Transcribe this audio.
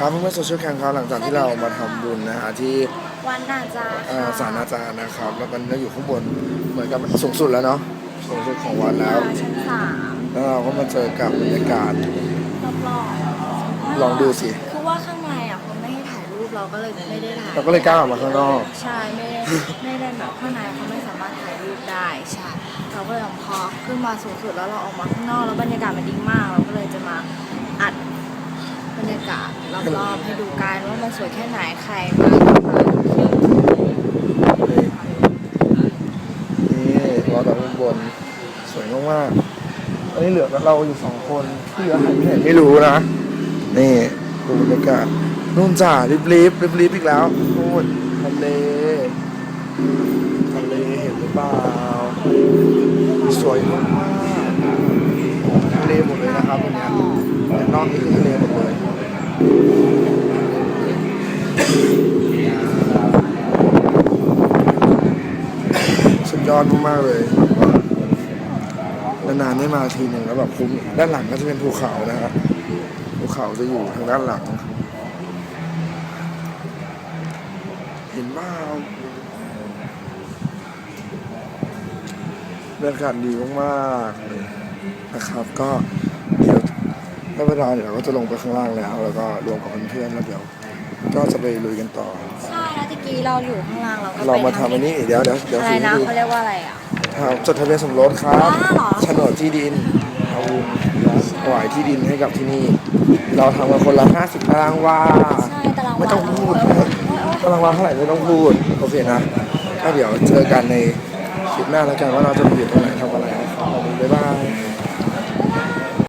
ครับเพื่อนๆโซเชียลแคมครับหลังจากที่เรามาทำบุญนะฮะที่วันน่าจะเอ่อศาลอาจารย์นะครับ แล้วมันก็อยู่ข้างบนเหมือนกับสูงสุดแล้วเนาะสูงสุดของวัดแล้วชั้นสามแล้วเราก็มาเจอกับบรรยากาศ รอบๆลองดูสิ คือว่าข้างในอะเขาไม่ให้ถ่ายรูปเราก็เลยไม่ได้ถ่ายเราก็เลยกล้าออกมาข้างนอก ใช่ไม่ได้ไม่ได้แบบข้างในเขาไม่สามารถถ่ายรูปได้ใช่เราก็เลยพอขึ้นมาสูงสุดแล้วเราออกมาข้างนอกแล้วบรรยากาศมันดีมาก เราก็เลยจะมาอัดบรรยากาศ รอบๆให้ดูกันว่ามันสวยแค่ไหนใครมานี่ก็มาเราจากข้างบน สวยมากๆอันนี้เหลือเราอยู่สองคนที่เหลือหายไปไหนไม่รู้นะ นี่ดูบรรยากาศนู่นจ้าริบลิบริบลิบอีกแล้วนู่นทะเลทะเลเห็นหรือเปล่า สวยมากๆทะเลหมดเลยนะครับตรงนี้แต่นอกนี่คือทะเลหมดเลย สุดยอดมากๆเลยนานๆได้มาทีหนึ่งแล้วแบบคุ้มด้านหลังก็จะเป็นภูเขานะครับภูเขาจะอยู่ทางด้านหลัง เห็นบ้าบรรยากาศดีมากๆเลยนะครับก็ ได้เวลาเดี๋ยวเราก็จะลงไปข้างล่างแล้ว แล้วก็รวมกับเพื่อนๆแล้วเดี๋ยว ก็จะไปลุยกันต่อ ใช่แล้วตะกี้เราอยู่ข้างล่างเราก็เรามาไปทำอันนี้เดี๋ยวเดี๋ยวเดี๋ยวอะไรสินะดูเขาเรียกว่าอะไรอะครับจดทะเบียนสมรสครับว้าวเหรอโฉนดที่ดินเอาถวายที่ดินให้กับที่นี่ เราทำกันคนละ50ตารางวาใช่ตารางไม่วาต้องพูดเราโอ๊ยโอ๊ยตารางวาเท่าไหร่ไม่ต้องพูดโอเคนะก็เดี๋ยวเจอกันในคลิปหน้าแล้วกันว่าเราจะไปอยู่ตรงไหนทำอะไร